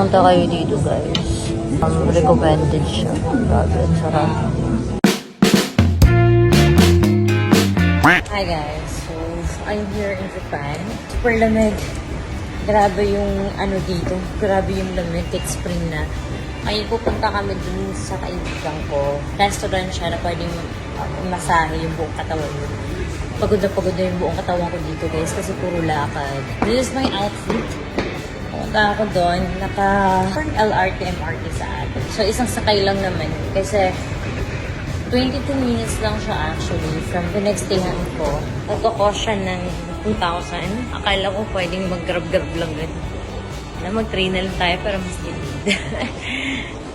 Pumunta kayo dito guys. Um, recommended siya. Grabe, sarap. Hi guys. So, I'm here in Japan. Super lamig. Grabe yung ano dito. Grabe yung lamig. It's spring na. Ngayon pupunta kami dun sa kaibigan ko. Restaurant siya na pwedeng uh, masahe yung buong katawan mo. Pagod na pagod na yung buong katawan ko dito guys kasi puro lakad. This is my outfit. Pumunta ako doon, naka LRT, MRT sa atin. So, isang sakay lang naman. Kasi, 22 minutes lang siya actually from the next day ko. Nagkakos siya ng 2,000. Akala ko pwedeng mag-grab-grab lang din. Na mag-train na lang tayo para mas gilid.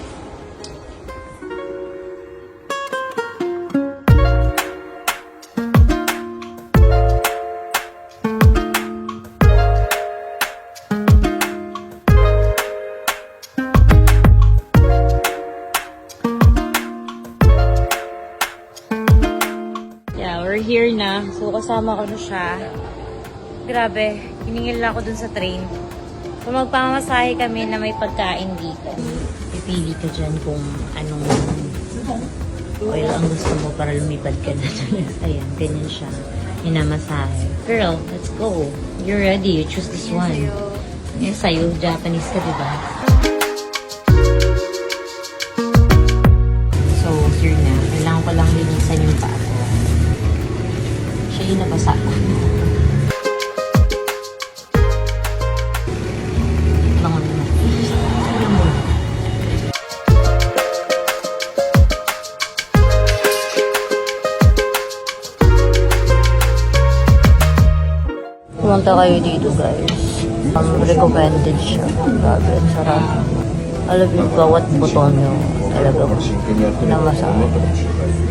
we're here na. So, kasama ko na siya. Grabe, hiningil na ako dun sa train. So, magpamasahe kami na may pagkain dito. Pipili ka dyan kung anong oil ang gusto mo para lumipad ka na dyan. Ayan, ganyan siya. Minamasahe. Girl, let's go. You're ready. You choose this one. Yes, sa'yo. Japanese ka, diba? Yung nabasa. Bangon na. Tignan mo. Pumunta kayo dito guys. Um, recommended siya. Grabe, sarap. Alam yung bawat buton nyo. Talaga pinamasahe. Oh,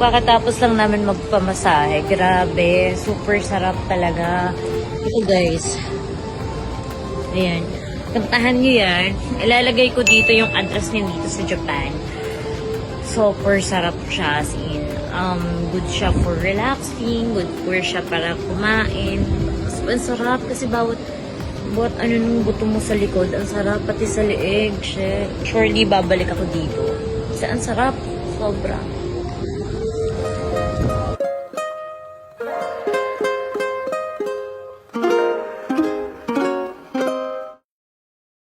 kakatapos lang namin magpamasahe. Grabe, super sarap talaga. Ito guys. Ayan. Kantahan nyo yan. Ilalagay ko dito yung address niya dito sa Japan. Super sarap siya as in. Um, good siya for relaxing. Good for siya para kumain. Ang sarap kasi bawat bawat ano nung buto mo sa likod, ang sarap pati sa leeg. Shit. Surely babalik ako dito. Kasi ang sarap. Sobra.